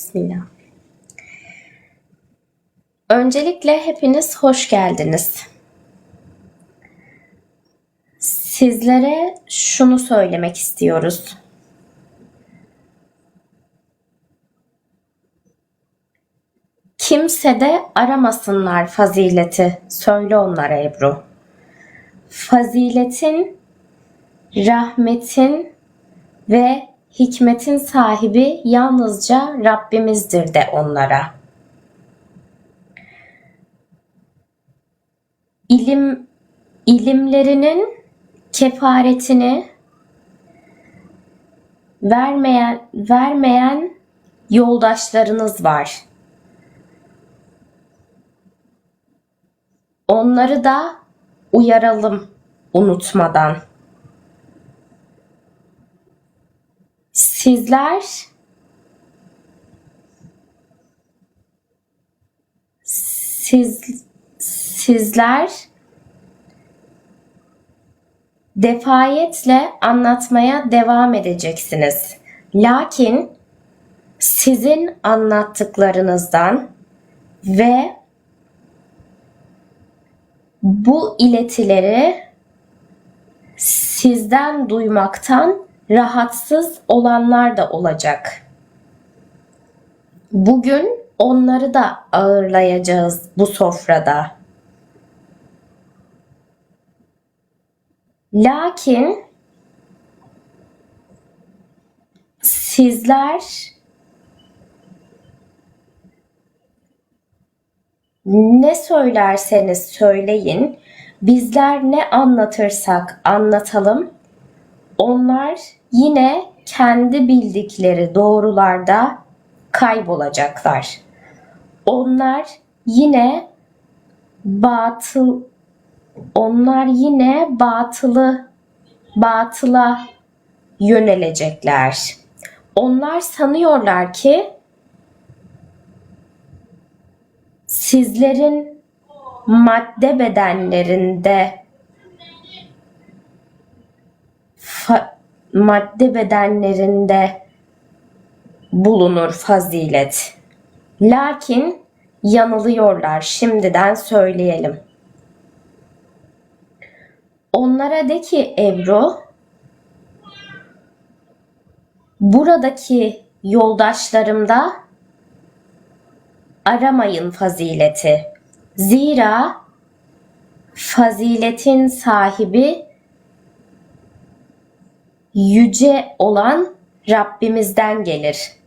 Bismillah. Öncelikle hepiniz hoş geldiniz. Sizlere şunu söylemek istiyoruz. Kimse de aramasınlar fazileti. Söyle onlara Ebru. Faziletin, rahmetin ve hikmetin sahibi yalnızca Rabbimizdir de onlara. İlim ilimlerinin kefaretini vermeyen vermeyen yoldaşlarınız var. Onları da uyaralım unutmadan. Sizler siz sizler defayetle anlatmaya devam edeceksiniz. Lakin sizin anlattıklarınızdan ve bu iletileri sizden duymaktan rahatsız olanlar da olacak. Bugün onları da ağırlayacağız bu sofrada. Lakin sizler ne söylerseniz söyleyin, bizler ne anlatırsak anlatalım, onlar yine kendi bildikleri doğrularda kaybolacaklar. Onlar yine batıl onlar yine batılı batıla yönelecekler. Onlar sanıyorlar ki sizlerin madde bedenlerinde madde bedenlerinde bulunur fazilet. Lakin yanılıyorlar şimdiden söyleyelim. Onlara de ki Ebru, buradaki yoldaşlarımda aramayın fazileti. Zira faziletin sahibi yüce olan Rabbimizden gelir.